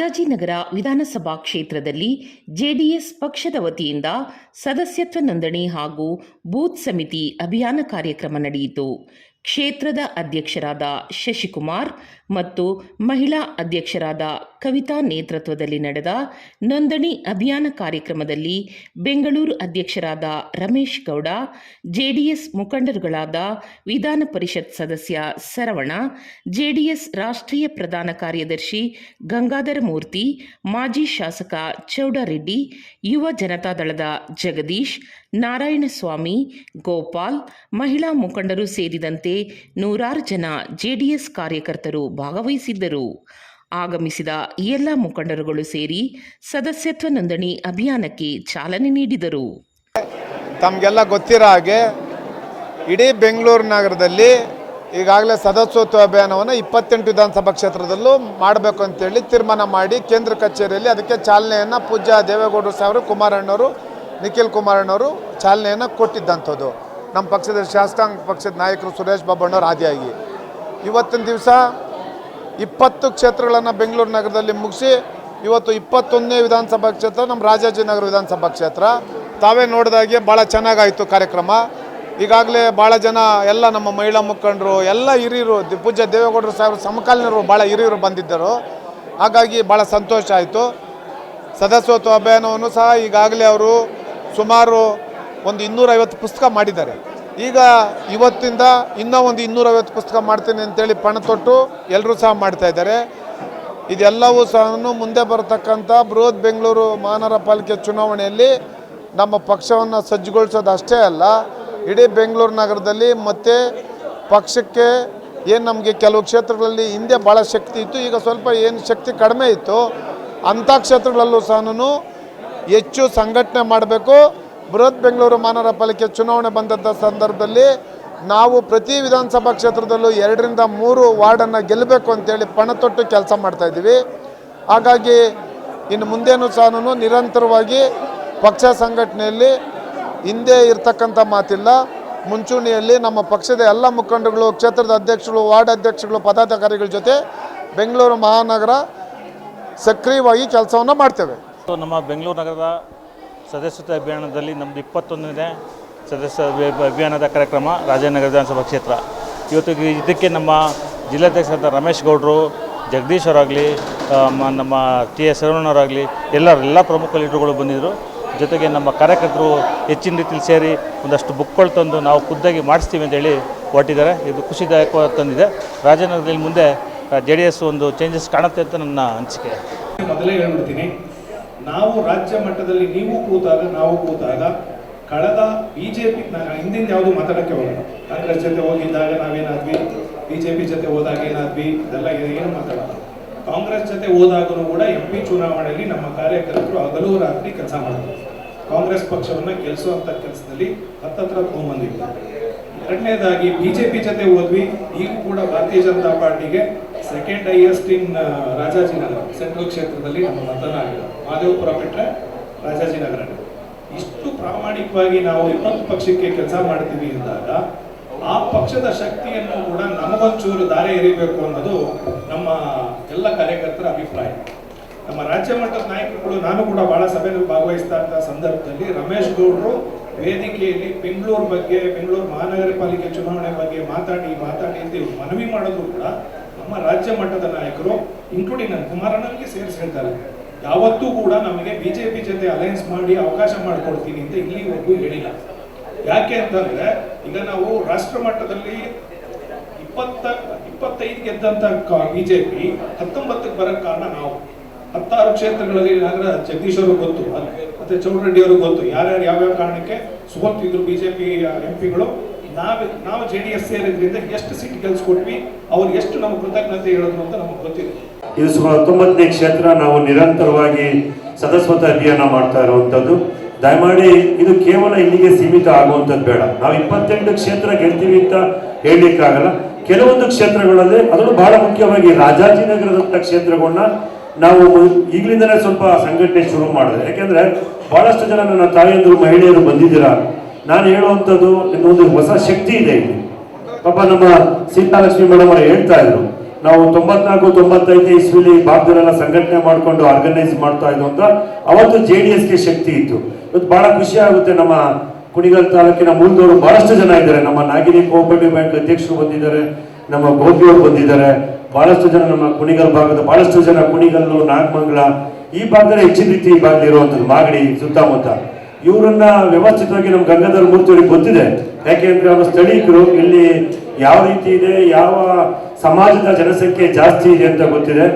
ರಾಜಾಜಿನಗರ ವಿಧಾನಸಭಾ ಕ್ಷೇತ್ರದಲ್ಲಿ ಜೆಡಿಎಸ್ ಪಕ್ಷದ ವತಿಯಿಂದ ಸದಸ್ಯತ್ವ ನೋಂದಣಿ ಹಾಗೂ ಬೂತ್ ಸಮಿತಿ ಅಭಿಯಾನ ಕಾರ್ಯಕ್ರಮ ನಡೆಯಿತು. ಕ್ಷೇತ್ರದ ಅಧ್ಯಕ್ಷರಾದ ಶಶಿಕುಮಾರ್ ಮತ್ತು ಮಹಿಳಾ ಅಧ್ಯಕ್ಷರಾದ ಕವಿತಾ ನೇತೃತ್ವದಲ್ಲಿ ನಡೆದ ನೋಂದಣಿ ಅಭಿಯಾನ ಕಾರ್ಯಕ್ರಮದಲ್ಲಿ ಬೆಂಗಳೂರು ಅಧ್ಯಕ್ಷರಾದ ರಮೇಶ್ ಗೌಡ, ಜೆಡಿಎಸ್ ಮುಖಂಡರುಗಳಾದ ವಿಧಾನ ಪರಿಷತ್ ಸದಸ್ಯ ಸರವಣ, ಜೆಡಿಎಸ್ ರಾಷ್ಟ್ರೀಯ ಪ್ರಧಾನ ಕಾರ್ಯದರ್ಶಿ ಗಂಗಾಧರ ಮೂರ್ತಿ, ಮಾಜಿ ಶಾಸಕ ಚೌಡರೆಡ್ಡಿ, ಯುವ ಜನತಾದಳದ ಜಗದೀಶ್, ನಾರಾಯಣಸ್ವಾಮಿ, ಗೋಪಾಲ್, ಮಹಿಳಾ ಮುಖಂಡರು ಸೇರಿದಂತೆ ನೂರಾರು ಜನ ಜೆಡಿಎಸ್ ಕಾರ್ಯಕರ್ತರು ಭಾಗವಹಿಸಿದ್ದರು. ಆಗಮಿಸಿದ ಎಲ್ಲ ಮುಖಂಡರುಗಳು ಸೇರಿ ಸದಸ್ಯತ್ವ ನೋಂದಣಿ ಅಭಿಯಾನಕ್ಕೆ ಚಾಲನೆ ನೀಡಿದರು. ತಮಗೆಲ್ಲ ಗೊತ್ತಿರೋ ಹಾಗೆ ಇಡೀ ಬೆಂಗಳೂರು ನಗರದಲ್ಲಿ ಈಗಾಗಲೇ ಸದಸ್ಯತ್ವ ಅಭಿಯಾನವನ್ನು ಇಪ್ಪತ್ತೆಂಟು ವಿಧಾನಸಭಾ ಕ್ಷೇತ್ರದಲ್ಲೂ ಮಾಡಬೇಕು ಅಂತೇಳಿ ತೀರ್ಮಾನ ಮಾಡಿ ಕೇಂದ್ರ ಕಚೇರಿಯಲ್ಲಿ ಅದಕ್ಕೆ ಚಾಲನೆಯನ್ನು ಪೂಜ್ಯ ದೇವೇಗೌಡರು ಸಾಹೇಬರು ಕುಮಾರಣ್ಣವರು, ನಿಖಿಲ್ ಕುಮಾರಣ್ಣವರು ಚಾಲನೆಯನ್ನು ಕೊಟ್ಟಿದ್ದಂಥದ್ದು. ನಮ್ಮ ಪಕ್ಷದ ಶಾಸಕಾಂಗ ಪಕ್ಷದ ನಾಯಕರು ಸುರೇಶ್ ಬಾಬಣ್ಣವ್ರು ಆದಿಯಾಗಿ. ಇವತ್ತಿನ ದಿವಸ ಇಪ್ಪತ್ತು ಕ್ಷೇತ್ರಗಳನ್ನು ಬೆಂಗಳೂರು ನಗರದಲ್ಲಿ ಮುಗಿಸಿ ಇವತ್ತು ಇಪ್ಪತ್ತೊಂದನೇ ವಿಧಾನಸಭಾ ಕ್ಷೇತ್ರ, ನಮ್ಮ ರಾಜಾಜಿನಗರ ವಿಧಾನಸಭಾ ಕ್ಷೇತ್ರ. ತಾವೇ ನೋಡಿದಾಗೆ ಭಾಳ ಚೆನ್ನಾಗಾಯಿತು ಕಾರ್ಯಕ್ರಮ. ಈಗಾಗಲೇ ಭಾಳ ಜನ ಎಲ್ಲ ನಮ್ಮ ಮಹಿಳಾ ಮುಖಂಡರು, ಎಲ್ಲ ಹಿರಿಯರು ಪೂಜ್ಯ ದೇವೇಗೌಡರು ಸಾಹೇಬರು ಸಮಕಾಲೀನರು ಭಾಳ ಹಿರಿಯರು ಬಂದಿದ್ದರು. ಹಾಗಾಗಿ ಭಾಳ ಸಂತೋಷ ಆಯಿತು. ಸದಸ್ಯತ್ವ ಅಭಿಯಾನವನ್ನು ಸಹ ಈಗಾಗಲೇ ಅವರು ಸುಮಾರು ಒಂದು ಇನ್ನೂರೈವತ್ತು ಪುಸ್ತಕ ಮಾಡಿದ್ದಾರೆ. ಈಗ ಇವತ್ತಿಂದ ಇನ್ನೂ ಒಂದು ಇನ್ನೂರೈವತ್ತು ಪುಸ್ತಕ ಮಾಡ್ತೀನಿ ಅಂತೇಳಿ ಪಣ ತೊಟ್ಟು ಎಲ್ಲರೂ ಸಹ ಮಾಡ್ತಾ ಇದ್ದಾರೆ. ಇದೆಲ್ಲವೂ ಸಹ ಮುಂದೆ ಬರತಕ್ಕಂಥ ಬೃಹತ್ ಬೆಂಗಳೂರು ಮಹಾನಗರ ಪಾಲಿಕೆ ಚುನಾವಣೆಯಲ್ಲಿ ನಮ್ಮ ಪಕ್ಷವನ್ನು ಸಜ್ಜುಗೊಳಿಸೋದು ಅಷ್ಟೇ ಅಲ್ಲ, ಇಡೀ ಬೆಂಗಳೂರು ನಗರದಲ್ಲಿ ಮತ್ತೆ ಪಕ್ಷಕ್ಕೆ ಏನು ನಮಗೆ ಕೆಲವು ಕ್ಷೇತ್ರಗಳಲ್ಲಿ ಹಿಂದೆ ಭಾಳ ಶಕ್ತಿ ಇತ್ತು, ಈಗ ಸ್ವಲ್ಪ ಏನು ಶಕ್ತಿ ಕಡಿಮೆ ಇತ್ತು, ಅಂಥ ಕ್ಷೇತ್ರಗಳಲ್ಲೂ ಸಹ ಹೆಚ್ಚು ಸಂಘಟನೆ ಮಾಡಬೇಕು. ಬೃಹತ್ ಬೆಂಗಳೂರು ಮಹಾನಗರ ಪಾಲಿಕೆ ಚುನಾವಣೆ ಬಂದಂಥ ಸಂದರ್ಭದಲ್ಲಿ ನಾವು ಪ್ರತಿ ವಿಧಾನಸಭಾ ಕ್ಷೇತ್ರದಲ್ಲೂ ಎರಡರಿಂದ ಮೂರು ವಾರ್ಡನ್ನು ಗೆಲ್ಲಬೇಕು ಅಂತೇಳಿ ಪಣ ತೊಟ್ಟು ಕೆಲಸ ಮಾಡ್ತಾಯಿದ್ದೀವಿ ಹಾಗಾಗಿ ಇನ್ನು ಮುಂದೇನು ಸಹ ನಿರಂತರವಾಗಿ ಪಕ್ಷ ಸಂಘಟನೆಯಲ್ಲಿ ಹಿಂದೆ ಇರ್ತಕ್ಕಂಥ ಮಾತಿಲ್ಲ. ಮುಂಚೂಣಿಯಲ್ಲಿ ನಮ್ಮ ಪಕ್ಷದ ಎಲ್ಲ ಮುಖಂಡಗಳು ಕ್ಷೇತ್ರದ ಅಧ್ಯಕ್ಷಗಳು ವಾರ್ಡ್ ಅಧ್ಯಕ್ಷಗಳು ಪದಾಧಿಕಾರಿಗಳ ಜೊತೆ ಬೆಂಗಳೂರು ಮಹಾನಗರ ಸಕ್ರಿಯವಾಗಿ ಕೆಲಸವನ್ನು ಮಾಡ್ತೇವೆ. ನಮ್ಮ ಬೆಂಗಳೂರು ನಗರದ ಸದಸ್ಯತ್ವ ಅಭಿಯಾನದಲ್ಲಿ ನಮ್ಮದು ಇಪ್ಪತ್ತೊಂದನೇ ಸದಸ್ಯ ಅಭಿಯಾನದ ಕಾರ್ಯಕ್ರಮ ರಾಜನಗರ ವಿಧಾನಸಭಾ ಕ್ಷೇತ್ರ. ಇವತ್ತು ಇದಕ್ಕೆ ನಮ್ಮ ಜಿಲ್ಲಾಧ್ಯಕ್ಷರಾದ ರಮೇಶ್ ಗೌಡರು ಜಗದೀಶ್ ಅವರಾಗಲಿ ನಮ್ಮ ಟಿ ಎಸ್ ಶರವಣ್ಣವರಾಗಲಿ ಎಲ್ಲರೂ, ಎಲ್ಲ ಪ್ರಮುಖ ಲೀಡರ್ಗಳು ಬಂದಿದ್ದರು ಜೊತೆಗೆ ನಮ್ಮ ಕಾರ್ಯಕರ್ತರು ಹೆಚ್ಚಿನ ರೀತಿಯಲ್ಲಿ ಸೇರಿ ಒಂದಷ್ಟು ಬುಕ್ಗಳು ತಂದು ನಾವು ಖುದ್ದಾಗಿ ಮಾಡಿಸ್ತೀವಿ ಅಂತೇಳಿ ಹೊರಟಿದ್ದಾರೆ. ಇದು ಖುಷಿದಾಯಕವಾಗಿ ತಂದಿದೆ. ರಾಜನಗರದಲ್ಲಿ ಮುಂದೆ ಜೆ ಡಿ ಎಸ್ ಒಂದು ಚೇಂಜಸ್ ಕಾಣುತ್ತೆ ಅಂತ ನನ್ನ ಅನಿಸಿಕೆ. ಮೊದಲೇ ಹೇಳ್ಬಿಡ್ತೀನಿ. ನಾವು ರಾಜ್ಯ ಮಟ್ಟದಲ್ಲಿ ನೀವು ಕೂತಾಗ, ನಾವು ಕೂತಾಗ, ಕಳೆದ ಬಿಜೆಪಿ ಹಿಂದಿನ ಯಾವುದು ಮಾತಾಡೋಕ್ಕೆ ಹೋಗಲ್ಲ. ಕಾಂಗ್ರೆಸ್ ಜೊತೆ ಹೋಗಿದ್ದಾಗ ನಾವೇನಾದ್ವಿ? ಬಿಜೆಪಿ ಜೊತೆ ಹೋದಾಗ ಏನಾದ್ವಿ? ಇದೆಲ್ಲ ಏನು ಮಾತಾಡಲ್ಲ. ಕಾಂಗ್ರೆಸ್ ಜೊತೆ ಹೋದಾಗಲೂ ಕೂಡ ಎಂ ಪಿ ಚುನಾವಣೆಯಲ್ಲಿ ನಮ್ಮ ಕಾರ್ಯಕರ್ತರು ಹಗಲು ರಾತ್ರಿ ಕೆಲಸ ಮಾಡಿದ್ರು. ಕಾಂಗ್ರೆಸ್ ಪಕ್ಷವನ್ನು ಗೆಲ್ಲಿಸುವಂಥ ಕೆಲಸದಲ್ಲಿ ಹತ್ತತ್ರ ತಗೊಂಡ್ಬಂದಿದ್ವಿ ಎರಡನೇದಾಗಿ ಬಿಜೆಪಿ ಜೊತೆ ಹೋದ್ವಿ. ಈಗ ಕೂಡ ಭಾರತೀಯ ಜನತಾ ಪಾರ್ಟಿಗೆ second highest in Rajajinagar central ಕ್ಷೇತ್ರದಲ್ಲಿ ನಮ್ಮ ಮತದಾನ ಆಗಿದೆ. ಮಾದೇವಪುರ ಬಿಟ್ಟರೆ ರಾಜಾಜಿನಗರ ಇಷ್ಟು ಪ್ರಾಮಾಣಿಕವಾಗಿ ನಾವು ಇನ್ನೊಂದು ಪಕ್ಷಕ್ಕೆ ಕೆಲಸ ಮಾಡ್ತೀವಿ ಅಂದಾಗ, ಆ ಪಕ್ಷದ ಶಕ್ತಿಯನ್ನು ಕೂಡ ನಮಗೊಂಚೂರು ದಾರಿ ಎರಿಬೇಕು ಅನ್ನೋದು ನಮ್ಮ ಎಲ್ಲ ಕಾರ್ಯಕರ್ತರ ಅಭಿಪ್ರಾಯ. ನಮ್ಮ ರಾಜ್ಯ ಮಟ್ಟದ ನಾಯಕರುಗಳು, ನಾನು ಕೂಡ ಬಹಳ ಸಭೆಯಲ್ಲಿ ಭಾಗವಹಿಸ್ತಾ ಇದ್ದ ಸಂದರ್ಭದಲ್ಲಿ ರಮೇಶ್ ಗೌಡರು ವೇದಿಕೆಯಲ್ಲಿ ಬೆಂಗಳೂರು ಬಗ್ಗೆ, ಬೆಂಗಳೂರು ಮಹಾನಗರ ಪಾಲಿಕೆ ಚುನಾವಣೆ ಬಗ್ಗೆ ಮಾತಾಡಿ ಮಾತಾಡಿ ಅಂತ ಮನವಿ ಮಾಡೋದು ಕೂಡ ನಮ್ಮ ರಾಜ್ಯ ಮಟ್ಟದ ನಾಯಕರು ಇನ್ಕ್ಲೂಡಿಂಗ್ ನನ್ನ ಕುಮಾರಣ್ಣನಿಗೆ ಸೇರಿಸಿ ಯಾವತ್ತೂ ಕೂಡ ನಮಗೆ ಬಿಜೆಪಿ ಜೊತೆ ಅಲಯನ್ಸ್ ಮಾಡಿ ಅವಕಾಶ ಮಾಡಿಕೊಡ್ತೀನಿ ಅಂತ ಇಲ್ಲಿವರೆಗೂ ಹೇಳಿಲ್ಲ. ಯಾಕೆ ಅಂತಂದ್ರೆ, ಈಗ ನಾವು ರಾಷ್ಟ್ರ ಮಟ್ಟದಲ್ಲಿ ಇಪ್ಪತ್ತ, ಇಪ್ಪತ್ತೈದು ಗೆದ್ದಂತ ಬಿಜೆಪಿ ಹತ್ತೊಂಬತ್ತಕ್ಕೆ ಬರಕ್ ಕಾರಣ ನಾವು. ಹತ್ತಾರು ಕ್ಷೇತ್ರಗಳಲ್ಲಿ ಏನಾದ್ರೆ ಜಗದೀಶ್ ಅವರು ಗೊತ್ತು ಮತ್ತೆ ಚೌಡರೆಡ್ಡಿ ಅವರು ಗೊತ್ತು. ಯಾರ್ಯಾರು ಯಾವ್ಯಾವ ಕಾರಣಕ್ಕೆ? ಸೋತಿದ್ರು ಬಿಜೆಪಿ ಎಂ ಪಿಗಳು ನಾವ್ ನಾವು ಜೆ ಡಿ ಎಸ್ ಸೇರಿದ್ರಿಂದ ಎಷ್ಟು ಸೀಟ್ ಗೆಲ್ಸ್ಕೊಟ್ವಿ, ಅವ್ರು ಎಷ್ಟು ನಮ್ಮ ಕೃತಜ್ಞತೆ ಹೇಳಿದ್ರು ಅಂತ ನಮಗೆ ಗೊತ್ತಿದೆ ಇದು ಸುಮಾರು ಹತ್ತೊಂಬತ್ತನೇ ಕ್ಷೇತ್ರ ನಾವು ನಿರಂತರವಾಗಿ ಸದಸ್ವತ ಅಭಿಯಾನ ಮಾಡ್ತಾ ಇರುವಂಥದ್ದು. ದಯಮಾಡಿ ಇದು ಕೇವಲ ಇಲ್ಲಿಗೆ ಸೀಮಿತ ಆಗುವಂಥದ್ದು ಬೇಡ. ನಾವು ಇಪ್ಪತ್ತೆಂಟು ಕ್ಷೇತ್ರ ಗೆಲ್ತೀವಿ ಅಂತ ಹೇಳಲಿಕ್ಕಾಗಲ್ಲ. ಕೆಲವೊಂದು ಕ್ಷೇತ್ರಗಳಲ್ಲಿ, ಅದರಲ್ಲೂ ಬಹಳ ಮುಖ್ಯವಾಗಿ ರಾಜಾಜಿನಗರದಂಥ ಕ್ಷೇತ್ರಗಳನ್ನ ನಾವು ಈಗಲಿಂದಲೇ ಸ್ವಲ್ಪ ಸಂಘಟನೆ ಶುರು ಮಾಡಿದೆ. ಯಾಕೆಂದರೆ ಭಾಳಷ್ಟು ಜನ ನನ್ನ ತಾಯಿಯಂದರು, ಮಹಿಳೆಯರು ಬಂದಿದ್ದೀರಾ? ನಾನು ಹೇಳುವಂಥದ್ದು, ನಿಮ್ಮೊಂದು ಹೊಸ ಶಕ್ತಿ ಇದೆ ಇಲ್ಲಿ. ಪಾಪ ನಮ್ಮ ಸೀತಾಲಕ್ಷ್ಮಿ ಮೇಡಮ್ ಅವರು ಹೇಳ್ತಾ ಇದ್ರು, ನಾವು ತೊಂಬತ್ನಾಲ್ಕು, ತೊಂಬತ್ತೈದು ಇಸ್ವಿಲಿ ಭಾಗದಲ್ಲೆಲ್ಲ ಸಂಘಟನೆ ಮಾಡಿಕೊಂಡು ಆರ್ಗನೈಸ್ ಮಾಡ್ತಾ ಇದ್ವು ಅಂತ, ಅವತ್ತು ಜೆ ಡಿ ಎಸ್ಗೆ ಶಕ್ತಿ ಇತ್ತು. ಇವತ್ತು ಬಹಳ ಖುಷಿ ಆಗುತ್ತೆ, ನಮ್ಮ ಕುಣಿಗಲ್ ತಾಲೂಕಿನ ಮೂಲದವರು ಬಹಳಷ್ಟು ಜನ ಇದ್ದಾರೆ. ನಮ್ಮ ನಾಗಿನಿ ಕೋಆಪರೇಟಿವ್ ಬ್ಯಾಂಕ್ ಅಧ್ಯಕ್ಷರು ಬಂದಿದ್ದಾರೆ, ನಮ್ಮ ಗೋಪಿಯವರು ಬಂದಿದ್ದಾರೆ. ಬಹಳಷ್ಟು ಜನ ನಮ್ಮ ಕುಣಿಗಲ್ ಭಾಗದ ಬಹಳಷ್ಟು ಜನ ಕುಣಿಗಲ್ಲು, ನಾಗಮಂಗಲ, ಈ ಭಾಗದಲ್ಲಿ ಹೆಚ್ಚಿನ ರೀತಿ ಈ ಭಾಗದಲ್ಲಿ ಇರುವಂಥದ್ದು ಮಾಗಡಿ, ಸುತ್ತಮುತ್ತ. ಇವರನ್ನ ವ್ಯವಸ್ಥಿತವಾಗಿ ನಮ್ಮ ಗಂಗಾಧರ ಮೂರ್ತಿಯವರಿಗೆ ಗೊತ್ತಿದೆ. ಯಾಕೆಂದ್ರೆ ಅವರು ಸ್ಥಳೀಕರು ಇಲ್ಲಿ ಯಾವ ರೀತಿ ಇದೆ, ಯಾವ ಸಮಾಜದ ಜನಸಂಖ್ಯೆ ಜಾಸ್ತಿ ಇದೆ ಅಂತ ಗೊತ್ತಿದೆ.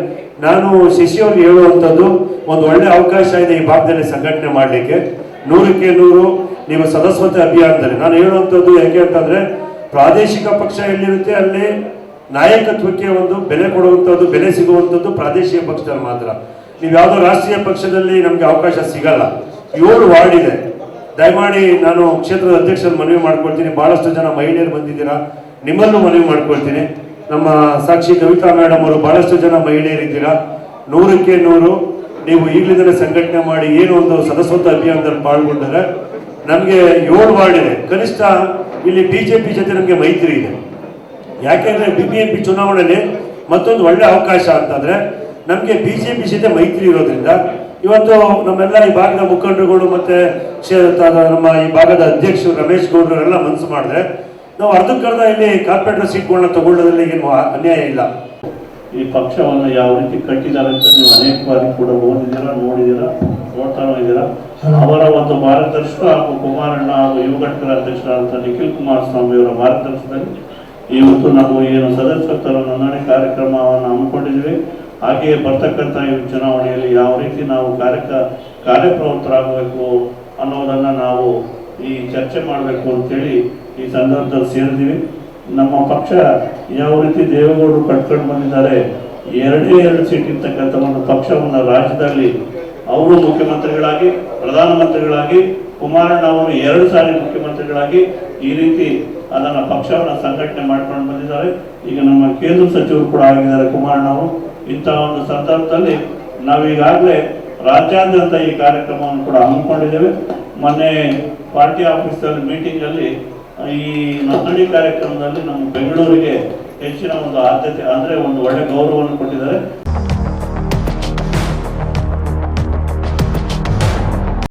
ನಾನು ಶಶಿ ಅವ್ರಿಗೆ ಹೇಳುವಂಥದ್ದು, ಒಂದು ಒಳ್ಳೆ ಅವಕಾಶ ಇದೆ ಈ ಭಾಗದಲ್ಲಿ ಸಂಘಟನೆ ಮಾಡಲಿಕ್ಕೆ. ನೂರಕ್ಕೆ ನೂರು, ನೀವು ಸದಸ್ಯತೆ ಅಭಿಯಾನದಲ್ಲಿ. ನಾನು ಹೇಳುವಂಥದ್ದು ಯಾಕೆ ಅಂತಂದ್ರೆ, ಪ್ರಾದೇಶಿಕ ಪಕ್ಷ ಎಲ್ಲಿರುತ್ತೆ ಅಲ್ಲಿ ನಾಯಕತ್ವಕ್ಕೆ ಒಂದು ಬೆಲೆ ಕೊಡುವಂಥದ್ದು, ಬೆಲೆ ಸಿಗುವಂಥದ್ದು ಪ್ರಾದೇಶಿಕ ಪಕ್ಷದಲ್ಲಿ ಮಾತ್ರ. ನೀವು ಯಾವುದೋ ರಾಷ್ಟ್ರೀಯ ಪಕ್ಷದಲ್ಲಿ ನಮಗೆ ಅವಕಾಶ ಸಿಗಲ್ಲ. ಏಳು ವಾರ್ಡ್ ಇದೆ. ದಯಮಾಡಿ ನಾನು ಕ್ಷೇತ್ರದ ಅಧ್ಯಕ್ಷರು ಮನವಿ ಮಾಡ್ಕೊಳ್ತೀನಿ. ಬಹಳಷ್ಟು ಜನ ಮಹಿಳೆಯರು ಬಂದಿದ್ದೀರಾ? ನಿಮ್ಮಲ್ಲೂ ಮನವಿ ಮಾಡ್ಕೊಳ್ತೀನಿ. ನಮ್ಮ ಸಾಕ್ಷಿ ಕವಿತಾ ಮೇಡಮ್ ಅವರು ಬಹಳಷ್ಟು ಜನ ಮಹಿಳೆಯರಿದ್ದೀರಾ? ನೂರಕ್ಕೆ ನೂರು. ನೀವು ಈಗಲಿಂದಲೇ ಸಂಘಟನೆ ಮಾಡಿ ಏನು ಒಂದು ಸದಸ್ಯತ್ವ ಅಭಿಯಾನದಲ್ಲಿ ಪಾಲ್ಗೊಂಡರೆ ನಮಗೆ ಏಳು ವಾರ್ಡ್ ಇದೆ. ಕನಿಷ್ಠ ಇಲ್ಲಿ ಬಿ ಜೆ ಪಿ ಜೊತೆ ನಮಗೆ ಮೈತ್ರಿ ಇದೆ. ಯಾಕೆಂದರೆ ಬಿ ಬಿ ಎಂ ಪಿ ಚುನಾವಣೆಯಲ್ಲಿ ಮತ್ತೊಂದು ಒಳ್ಳೆ ಅವಕಾಶ ಅಂತಂದರೆ ನಮಗೆ ಬಿ ಜೆ ಪಿ ಜೊತೆ ಮೈತ್ರಿ ಇರೋದ್ರಿಂದ ಇವತ್ತು ನಮ್ಮೆಲ್ಲ ಈ ಭಾಗದ ಮುಖಂಡರುಗಳು ಮತ್ತೆ ನಮ್ಮ ಈ ಭಾಗದ ಅಧ್ಯಕ್ಷರು ರಮೇಶ್ ಗೌಡ್ರೆಲ್ಲ ಮನಸ್ಸು ಮಾಡಿದ್ರೆ, ನಾವು ಅರ್ಧಕ್ಕರ್ಧ ಇಲ್ಲಿ ಕಾರ್ಪೊರೇಟರ್ ಸೀಟ್ಗಳನ್ನ ತಗೊಳ್ಳೋದ್ರಲ್ಲಿ ಏನು ಅನ್ಯಾಯ ಇಲ್ಲ. ಈ ಪಕ್ಷವನ್ನು ಯಾವ ರೀತಿ ಕಟ್ಟಿದ್ದಾರೆ ಅಂತ ನೀವು ಅನೇಕ ಬಾರಿ ಕೂಡ ಓದಿದ್ದೀರಾ, ನೋಡಿದ್ದೀರಾ, ನೋಡ್ತಾ ಇದ್ದೀರಾ? ಅವರ ಒಂದು ಮಾರ್ಗದರ್ಶಕ ಹಾಗೂ ಕುಮಾರಣ್ಣ ಹಾಗೂ ಯುವ ಘಟಕದ ಅಧ್ಯಕ್ಷರಾದಂಥ ನಿಖಿಲ್ ಕುಮಾರಸ್ವಾಮಿ ಅವರ ಮಾರ್ಗದರ್ಶನದಲ್ಲಿ ಇವತ್ತು ನಾವು ಏನು ಸದಸ್ಯತ್ವ ನೋಂದಣಿ ಕಾರ್ಯಕ್ರಮವನ್ನು ಹಮ್ಮಿಕೊಂಡಿದ್ವಿ ಹಾಗೆಯೇ ಬರ್ತಕ್ಕಂಥ ಈ ಚುನಾವಣೆಯಲ್ಲಿ ಯಾವ ರೀತಿ ನಾವು ಕಾರ್ಯಕ, ಕಾರ್ಯಪ್ರವೃತ್ತರಾಗಬೇಕು ಅನ್ನೋದನ್ನು ನಾವು ಈ ಚರ್ಚೆ ಮಾಡಬೇಕು ಅಂತೇಳಿ ಈ ಸಂದರ್ಭದಲ್ಲಿ ಸೇರಿದ್ದೀವಿ. ನಮ್ಮ ಪಕ್ಷ ಯಾವ ರೀತಿ ದೇವೇಗೌಡರು ಕಟ್ಕೊಂಡು ಬಂದಿದ್ದಾರೆ, ಎರಡೇ ಎರಡು ಸೀಟ್ ಇರ್ತಕ್ಕಂಥ ಒಂದು ಪಕ್ಷವನ್ನು ರಾಜ್ಯದಲ್ಲಿ ಅವರು ಮುಖ್ಯಮಂತ್ರಿಗಳಾಗಿ, ಪ್ರಧಾನಮಂತ್ರಿಗಳಾಗಿ, ಕುಮಾರಣ್ಣ ಅವರು ಎರಡು ಸಾರಿ ಮುಖ್ಯಮಂತ್ರಿಗಳಾಗಿ ಈ ರೀತಿ ಅದನ್ನು ಪಕ್ಷವನ್ನು ಸಂಘಟನೆ ಮಾಡ್ಕೊಂಡು ಬಂದಿದ್ದಾರೆ. ಈಗ ನಮ್ಮ ಕೇಂದ್ರ ಸಚಿವರು ಕೂಡ ಆಗಿದ್ದಾರೆ ಕುಮಾರಣ್ಣ ಅವರು. ಇಂತಹ ಒಂದು ಸಂದರ್ಭದಲ್ಲಿ ನಾವೀಗಾಗಲೇ ರಾಜ್ಯಾದ್ಯಂತ ಈ ಕಾರ್ಯಕ್ರಮವನ್ನು ಕೂಡ ಹಮ್ಮಿಕೊಂಡಿದ್ದೇವೆ. ಮೊನ್ನೆ ಪಾರ್ಟಿ ಆಫೀಸಲ್ಲಿ ಮೀಟಿಂಗಲ್ಲಿ ಈ ನೋಂದಣಿ ಕಾರ್ಯಕ್ರಮದಲ್ಲಿ ನಮ್ಮ ಬೆಂಗಳೂರಿಗೆ ಹೆಚ್ಚಿನ ಒಂದು ಆದ್ಯತೆ, ಅಂದರೆ ಒಂದು ಒಳ್ಳೆ ಗೌರವವನ್ನು ಕೊಟ್ಟಿದ್ದಾರೆ.